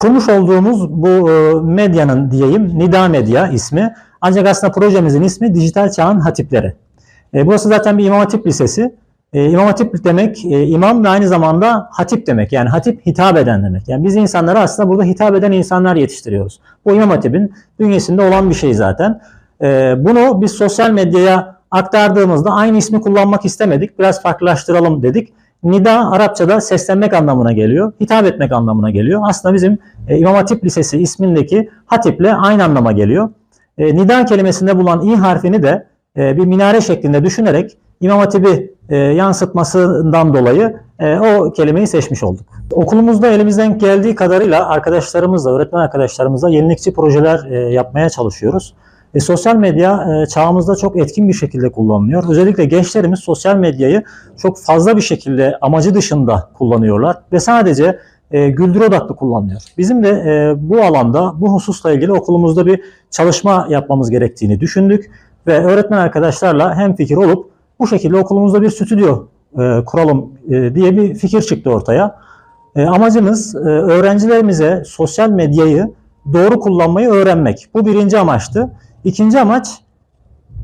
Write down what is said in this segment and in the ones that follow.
Kurmuş olduğumuz bu e, medyanın diyeyim Nida Medya ismi. Ancak aslında projemizin ismi Dijital Çağın Hatipleri. E, burası zaten bir İmam Hatip Lisesi. E, İmam Hatip demek e, imam ve aynı zamanda hatip demek. Yani hatip hitap eden demek. Yani biz insanlara aslında burada hitap eden insanlar yetiştiriyoruz. Bu İmam Hatip'in bünyesinde olan bir şey zaten. E, bunu biz sosyal medyaya aktardığımızda aynı ismi kullanmak istemedik. Biraz farklılaştıralım dedik. Nida Arapçada seslenmek anlamına geliyor. Hitap etmek anlamına geliyor. Aslında bizim e, İmam Hatip Lisesi ismindeki hatiple aynı anlama geliyor. E, nida kelimesinde bulunan i harfini de e, bir minare şeklinde düşünerek İmam Hatip'i e, yansıtmasından dolayı e, o kelimeyi seçmiş olduk. Okulumuzda elimizden geldiği kadarıyla arkadaşlarımızla, öğretmen arkadaşlarımızla yenilikçi projeler e, yapmaya çalışıyoruz. E, sosyal medya e, çağımızda çok etkin bir şekilde kullanılıyor. Özellikle gençlerimiz sosyal medyayı çok fazla bir şekilde amacı dışında kullanıyorlar ve sadece e, güldür odaklı kullanıyor. Bizim de e, bu alanda bu hususla ilgili okulumuzda bir çalışma yapmamız gerektiğini düşündük ve öğretmen arkadaşlarla hem fikir olup bu şekilde okulumuzda bir stüdyo e, kuralım e, diye bir fikir çıktı ortaya. E, amacımız e, öğrencilerimize sosyal medyayı doğru kullanmayı öğrenmek. Bu birinci amaçtı. İkinci amaç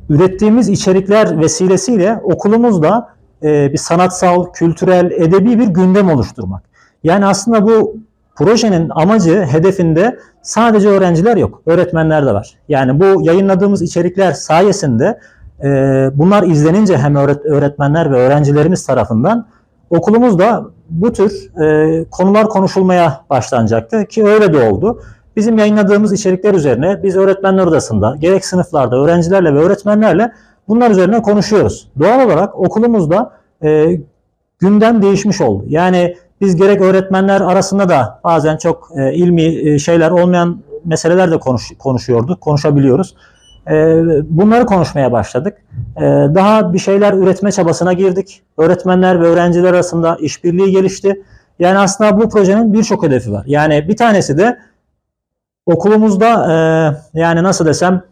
ürettiğimiz içerikler vesilesiyle okulumuzda e, bir sanatsal, kültürel, edebi bir gündem oluşturmak. Yani aslında bu projenin amacı, hedefinde sadece öğrenciler yok, öğretmenler de var. Yani bu yayınladığımız içerikler sayesinde e, bunlar izlenince hem öğret- öğretmenler ve öğrencilerimiz tarafından okulumuzda bu tür e, konular konuşulmaya başlanacaktı ki öyle de oldu. Bizim yayınladığımız içerikler üzerine biz öğretmenler odasında gerek sınıflarda öğrencilerle ve öğretmenlerle bunlar üzerine konuşuyoruz. Doğal olarak okulumuzda e, gündem değişmiş oldu. Yani biz gerek öğretmenler arasında da bazen çok e, ilmi e, şeyler olmayan meseleler de konuş, konuşuyorduk, konuşabiliyoruz. E, bunları konuşmaya başladık. E, daha bir şeyler üretme çabasına girdik. Öğretmenler ve öğrenciler arasında işbirliği gelişti. Yani aslında bu projenin birçok hedefi var. Yani bir tanesi de okulumuzda e, yani nasıl desem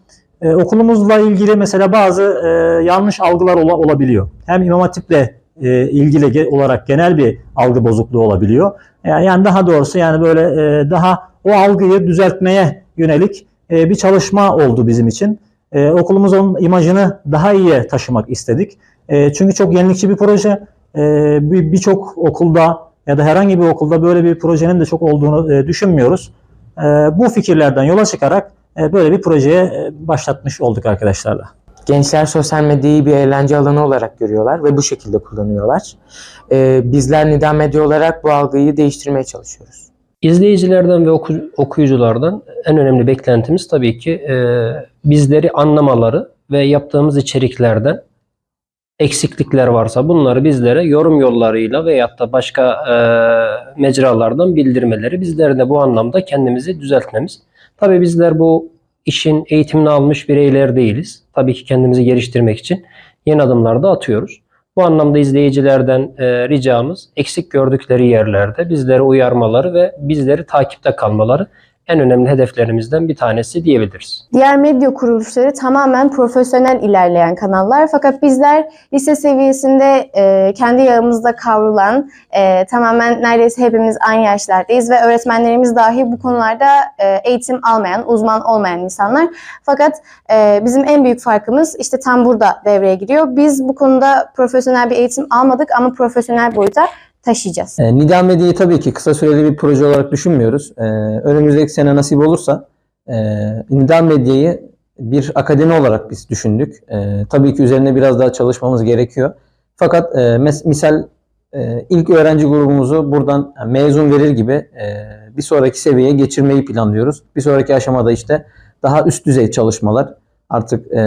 e, okulumuzla ilgili mesela bazı e, yanlış algılar ola- olabiliyor. Hem İmam Hatip'le e, ilgili ge- olarak genel bir algı bozukluğu olabiliyor. Yani, yani daha doğrusu yani böyle e, daha o algıyı düzeltmeye yönelik e, bir çalışma oldu bizim için. E, okulumuzun imajını daha iyiye taşımak istedik. E, çünkü çok yenilikçi bir proje. E, bir- Birçok okulda ya da herhangi bir okulda böyle bir projenin de çok olduğunu e, düşünmüyoruz. E, bu fikirlerden yola çıkarak e, böyle bir projeye e, başlatmış olduk arkadaşlarla. Gençler sosyal medyayı bir eğlence alanı olarak görüyorlar ve bu şekilde kullanıyorlar. Ee, bizler Nida Medya olarak bu algıyı değiştirmeye çalışıyoruz. İzleyicilerden ve oku- okuyuculardan en önemli beklentimiz tabii ki e, bizleri anlamaları ve yaptığımız içeriklerden eksiklikler varsa bunları bizlere yorum yollarıyla veyahut da başka e, mecralardan bildirmeleri, bizler de bu anlamda kendimizi düzeltmemiz. Tabii bizler bu işin eğitimini almış bireyler değiliz. Tabii ki kendimizi geliştirmek için yeni adımlar da atıyoruz. Bu anlamda izleyicilerden e, ricamız eksik gördükleri yerlerde bizleri uyarmaları ve bizleri takipte kalmaları en önemli hedeflerimizden bir tanesi diyebiliriz. Diğer medya kuruluşları tamamen profesyonel ilerleyen kanallar fakat bizler lise seviyesinde e, kendi yağımızda kavrulan e, tamamen neredeyse hepimiz aynı yaşlardayız ve öğretmenlerimiz dahi bu konularda e, eğitim almayan, uzman olmayan insanlar. Fakat e, bizim en büyük farkımız işte tam burada devreye giriyor. Biz bu konuda profesyonel bir eğitim almadık ama profesyonel boyuta taşıyacağız. E, Nida Medya'yı tabii ki kısa süreli bir proje olarak düşünmüyoruz. E, önümüzdeki sene nasip olursa e, Nida Medya'yı bir akademi olarak biz düşündük. E, tabii ki üzerine biraz daha çalışmamız gerekiyor. Fakat e, mes- misal e, ilk öğrenci grubumuzu buradan yani mezun verir gibi e, bir sonraki seviyeye geçirmeyi planlıyoruz. Bir sonraki aşamada işte daha üst düzey çalışmalar artık e,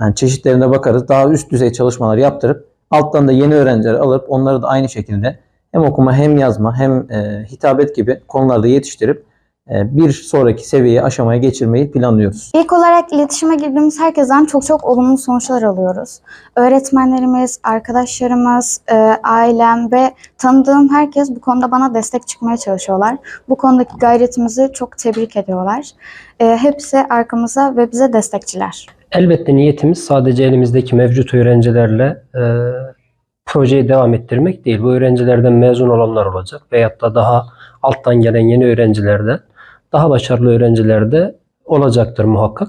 yani çeşitlerine bakarız. Daha üst düzey çalışmalar yaptırıp alttan da yeni öğrenciler alıp onları da aynı şekilde hem okuma hem yazma hem e, hitabet gibi konularda yetiştirip e, bir sonraki seviyeye aşamaya geçirmeyi planlıyoruz. İlk olarak iletişime girdiğimiz herkesten çok çok olumlu sonuçlar alıyoruz. Öğretmenlerimiz, arkadaşlarımız, e, ailem ve tanıdığım herkes bu konuda bana destek çıkmaya çalışıyorlar. Bu konudaki gayretimizi çok tebrik ediyorlar. E, hepsi arkamıza ve bize destekçiler. Elbette niyetimiz sadece elimizdeki mevcut öğrencilerle e, projeyi devam ettirmek değil. Bu öğrencilerden mezun olanlar olacak veyahut da daha alttan gelen yeni öğrencilerden daha başarılı öğrenciler de olacaktır muhakkak.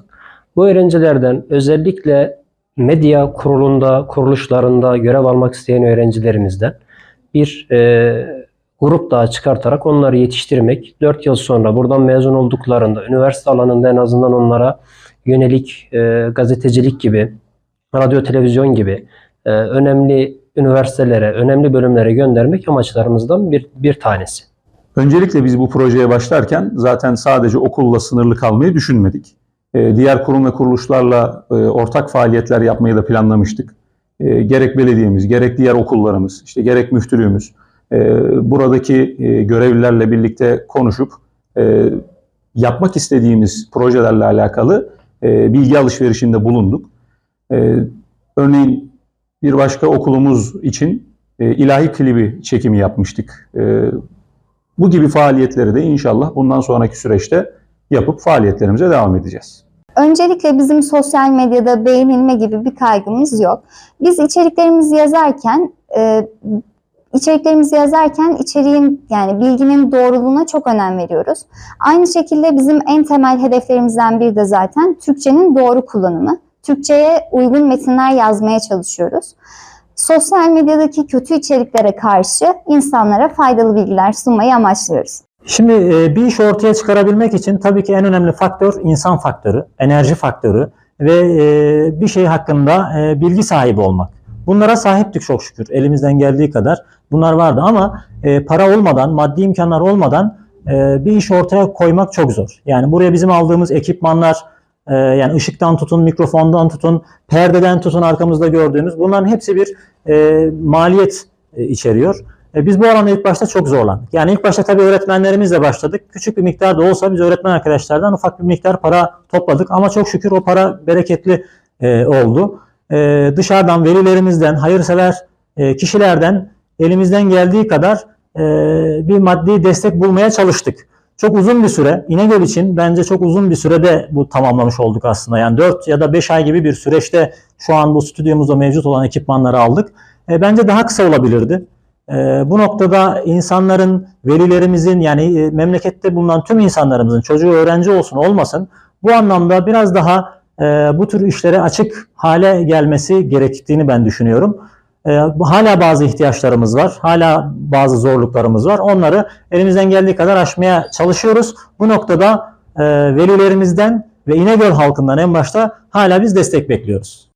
Bu öğrencilerden özellikle medya kurulunda, kuruluşlarında görev almak isteyen öğrencilerimizden bir e, grup daha çıkartarak onları yetiştirmek, 4 yıl sonra buradan mezun olduklarında üniversite alanında en azından onlara yönelik e, gazetecilik gibi, radyo televizyon gibi e, önemli üniversitelere, önemli bölümlere göndermek amaçlarımızdan bir, bir tanesi. Öncelikle biz bu projeye başlarken zaten sadece okulla sınırlı kalmayı düşünmedik. Ee, Diğer kurum ve kuruluşlarla e, ortak faaliyetler yapmayı da planlamıştık. Ee, Gerek belediyemiz, gerek diğer okullarımız, işte gerek müftülüğümüz e, buradaki e, görevlilerle birlikte konuşup e, yapmak istediğimiz projelerle alakalı e, bilgi alışverişinde bulunduk. E, Örneğin bir başka okulumuz için e, ilahi klibi çekimi yapmıştık. E, bu gibi faaliyetleri de inşallah bundan sonraki süreçte yapıp faaliyetlerimize devam edeceğiz. Öncelikle bizim sosyal medyada beğenilme gibi bir kaygımız yok. Biz içeriklerimizi yazarken e, içeriklerimizi yazarken içeriğin yani bilginin doğruluğuna çok önem veriyoruz. Aynı şekilde bizim en temel hedeflerimizden biri de zaten Türkçenin doğru kullanımı. Türkçeye uygun metinler yazmaya çalışıyoruz. Sosyal medyadaki kötü içeriklere karşı insanlara faydalı bilgiler sunmayı amaçlıyoruz. Şimdi e, bir iş ortaya çıkarabilmek için tabii ki en önemli faktör insan faktörü, enerji faktörü ve e, bir şey hakkında e, bilgi sahibi olmak. Bunlara sahiptik çok şükür. Elimizden geldiği kadar bunlar vardı ama e, para olmadan, maddi imkanlar olmadan e, bir iş ortaya koymak çok zor. Yani buraya bizim aldığımız ekipmanlar, e, yani ışıktan tutun, mikrofondan tutun, perdeden tutun arkamızda gördüğünüz bunların hepsi bir e, maliyet e, içeriyor. E, Biz bu alanda ilk başta çok zorlandık. Yani ilk başta tabii öğretmenlerimizle başladık. Küçük bir miktar da olsa biz öğretmen arkadaşlardan ufak bir miktar para topladık. Ama çok şükür o para bereketli e, oldu. E, dışarıdan, velilerimizden, hayırsever e, kişilerden elimizden geldiği kadar e, bir maddi destek bulmaya çalıştık. Çok uzun bir süre, İnegöl için bence çok uzun bir sürede bu tamamlamış olduk aslında. Yani 4 ya da 5 ay gibi bir süreçte şu an bu stüdyomuzda mevcut olan ekipmanları aldık. E, bence daha kısa olabilirdi. E, bu noktada insanların, velilerimizin yani e, memlekette bulunan tüm insanlarımızın çocuğu öğrenci olsun olmasın bu anlamda biraz daha e, bu tür işlere açık hale gelmesi gerektiğini ben düşünüyorum. E, hala bazı ihtiyaçlarımız var, hala bazı zorluklarımız var. Onları elimizden geldiği kadar aşmaya çalışıyoruz. Bu noktada e, velilerimizden ve İnegöl halkından en başta hala biz destek bekliyoruz.